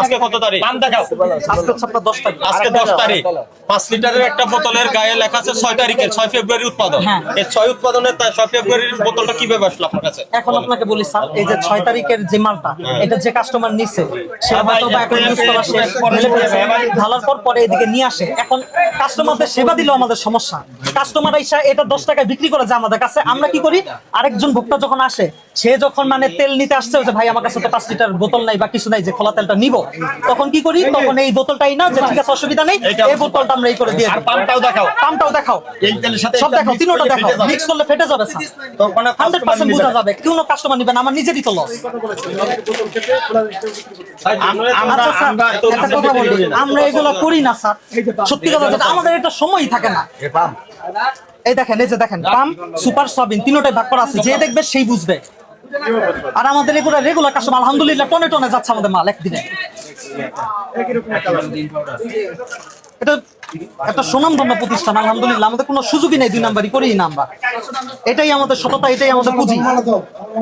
আজকে কত তারিখ পান দেখাও আজকে আপনার দশ তারিখ আজকে দশ তারিখ পাঁচ লিটারের একটা বোতলের গায়ে লেখা আছে ছয় তারিখের ছয় ফেব্রুয়ারি উৎপাদন হ্যাঁ। এই ছয় উৎপাদনের ছয় ফেব্রুয়ারির বোতলটা কীভাবে আসলো আপনার কাছে এখন আপনাকে বলি স্যার এই যে ছয় তারিখের যে মালটা এটা যে কাস্টমার নিচ্ছে সে হয়তো বা এখন ইউজ করা শেষ ঢালার পর পরে এদিকে নিয়ে আসে এখন কাস্টমারদের সেবা দিলেও আমাদের সমস্যা কাস্টমার এসে এটা দশ টাকায় বিক্রি করে যায় আমাদের কাছে আমরা কি করি? আরেকজন ভোক্তা যখন আসে সে যখন মানে তেল নিতে আসছে যে ভাই আমার কাছে তো পাঁচ লিটার বোতল নাই বা কিছু নাই যে খোলা তেলটা নিব তখন কি করি? তখন এই বোতলটাই না যে ঠিক আছে অসুবিধা নেই এই বোতলটা আমরা এই করে দিয়ে আর দিই। পানটাও দেখাও। পানটাও দেখাও। এই তেলের সাথে সব দেখাও তিনোটা দেখাও। মিক্স করলে ফেটে যাবে স্যার। তো কোনো হান্ড্রেড customer পার্সেন্ট নিবে বোঝা না। যাবে কোনো কাস্টমার নিবে না আমার নিজেরই তো লস আমরা আচ্ছা বলি আমরা এগুলো করি না স্যার। সত্যি কথা আমাদের এটা সময়ই থাকে না। এই দেখেন, এই যে দেখেন পাম সুপার সাবিন তিনোটাই ভাগ করা আছে, যে দেখবে সেই বুঝবে। আর আমাদের এগুলো রেগুলার কাস্টমার আলহামদুলিল্লাহ, টনে টনে যাচ্ছে আমাদের মাল একদিনে। এটা একটা সুনামধন্য প্রতিষ্ঠান, আলহামদুলিল্লাহ। আমাদের কোনো সুযোগই নেই, দুই নাম্বারই করি নাম্বার। এটাই আমাদের সততা, এটাই আমাদের পুঁজি।